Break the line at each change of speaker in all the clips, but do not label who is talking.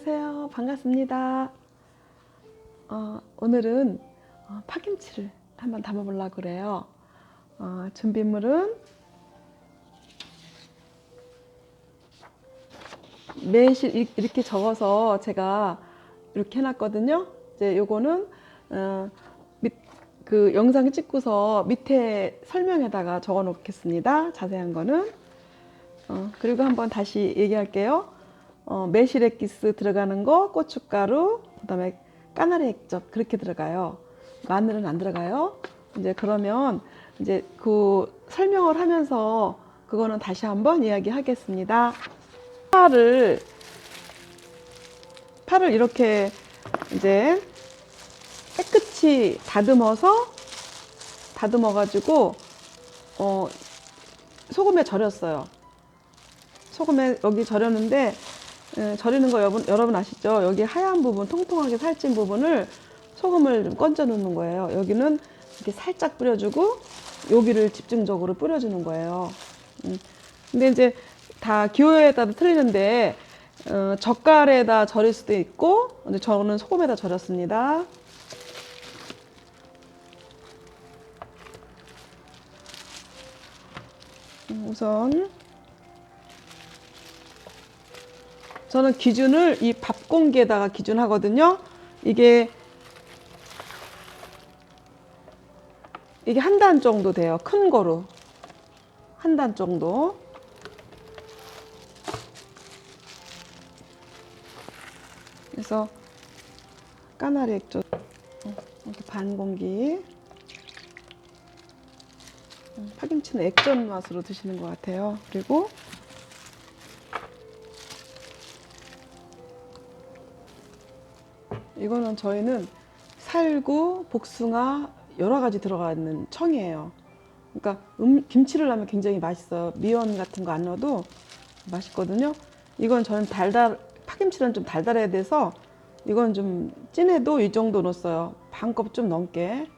안녕하세요. 반갑습니다. 어, 오늘은 어, 파김치를 한번 담아보려고 그래요. 어, 준비물은 매실 이- 이렇게 적어서 제가 이렇게 해놨거든요. 이제 요거는 어, 밑, 그 영상 찍고서 밑에 설명에다가 적어 놓겠습니다. 자세한 거는. 어, 그리고 한번 다시 얘기할게요. 어, 매실 액기스 들어가는 거, 고춧가루, 그다음에 까나리 액젓 그렇게 들어가요. 마늘은 안 들어가요. 이제 그러면 이제 그 설명을 하면서 그거는 다시 한번 이야기하겠습니다. 파를 파를 이렇게 이제 깨끗이 다듬어서 다듬어 가지고 어 소금에 절였어요. 소금에 여기 절였는데 예, 절이는 거 여러분, 여러분 아시죠? 여기 하얀 부분, 통통하게 살찐 부분을 소금을 좀 건져 놓는 거예요. 여기는 이렇게 살짝 뿌려주고 여기를 집중적으로 뿌려주는 거예요. 음. 근데 이제 다 기호에 따라 틀리는데 어, 젓갈에다 절일 수도 있고 근데 저는 소금에다 절였습니다. 음, 우선 저는 기준을 이 밥 공기에다가 기준하거든요. 이게 이게 한 단 정도 돼요. 큰 거로 한 단 정도. 그래서 까나리 액젓 어, 이렇게 반 공기. 음, 파김치는 액젓 맛으로 드시는 것 같아요. 그리고 이거는 저희는 살구, 복숭아 여러 가지 들어가 있는 청이에요. 그러니까 음, 김치를 넣으면 굉장히 맛있어요. 미원 같은 거 안 넣어도 맛있거든요. 이건 저는 달달 파김치는 좀 달달해야 돼서 이건 좀 진해도 이 정도 넣었어요. 반컵 좀 넘게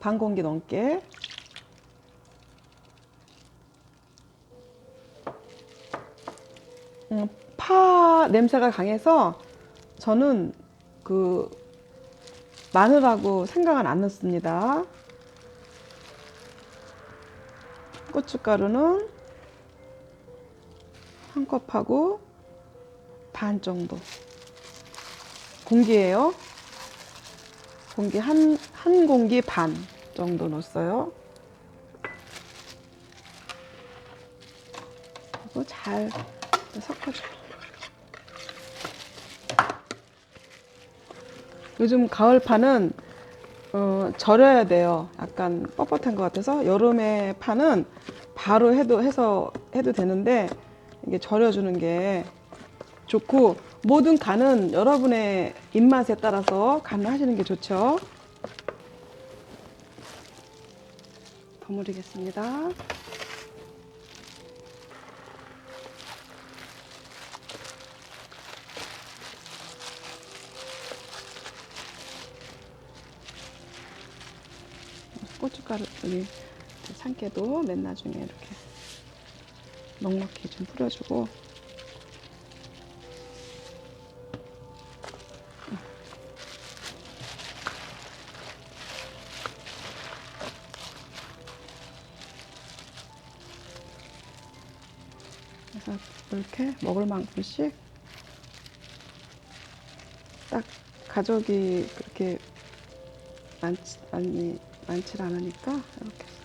반 공기 넘게. 음, 파 냄새가 강해서 저는 그 마늘하고 생강은 안 넣습니다. 고춧가루는 한 컵하고 반 정도. 공기예요. 공기 한, 한 공기 반 정도 넣었어요. 그리고 잘 섞어줘요. 요즘 가을 파는 어, 절여야 돼요. 약간 뻣뻣한 것 같아서 여름에 파는 바로 해도 해서 해도 되는데 이게 절여주는 게 좋고 모든 간은 여러분의 입맛에 따라서 간을 하시는 게 좋죠. 버무리겠습니다. 고춧가루 여기 참깨도 맨 나중에 이렇게 넉넉히 좀 뿌려주고. 그래서 이렇게 먹을 만큼씩 딱 가족이 그렇게 많지, 많이 많지 않으니까 이렇게 해서.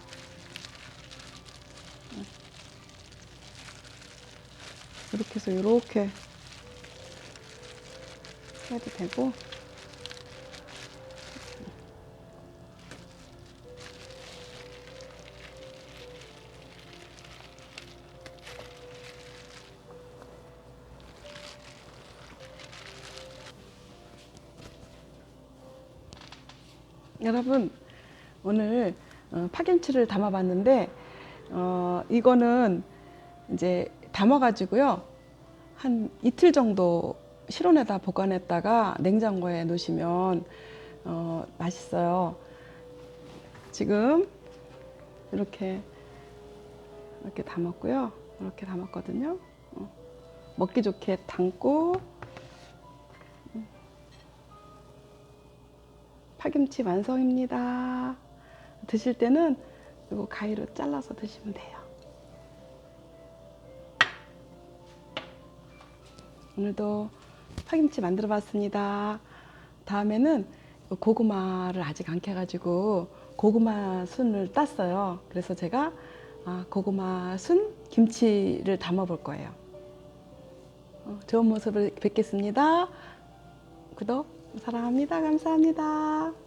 응. 이렇게 해서 이렇게 해도 되고 여러분 오늘 어, 파김치를 담아봤는데 어, 이거는 이제 담아가지고요 한 이틀 정도 실온에다 보관했다가 냉장고에 놓으시면 어, 맛있어요. 지금 이렇게 이렇게 담았고요. 이렇게 담았거든요. 어, 먹기 좋게 담고 음, 파김치 완성입니다. 드실 때는 이거 가위로 잘라서 드시면 돼요. 오늘도 파김치 만들어 봤습니다. 다음에는 고구마를 아직 안 캐가지고 고구마 순을 땄어요. 그래서 제가 아, 고구마 순 김치를 담아 볼 거예요. 어, 좋은 모습을 뵙겠습니다. 구독 사랑합니다. 감사합니다.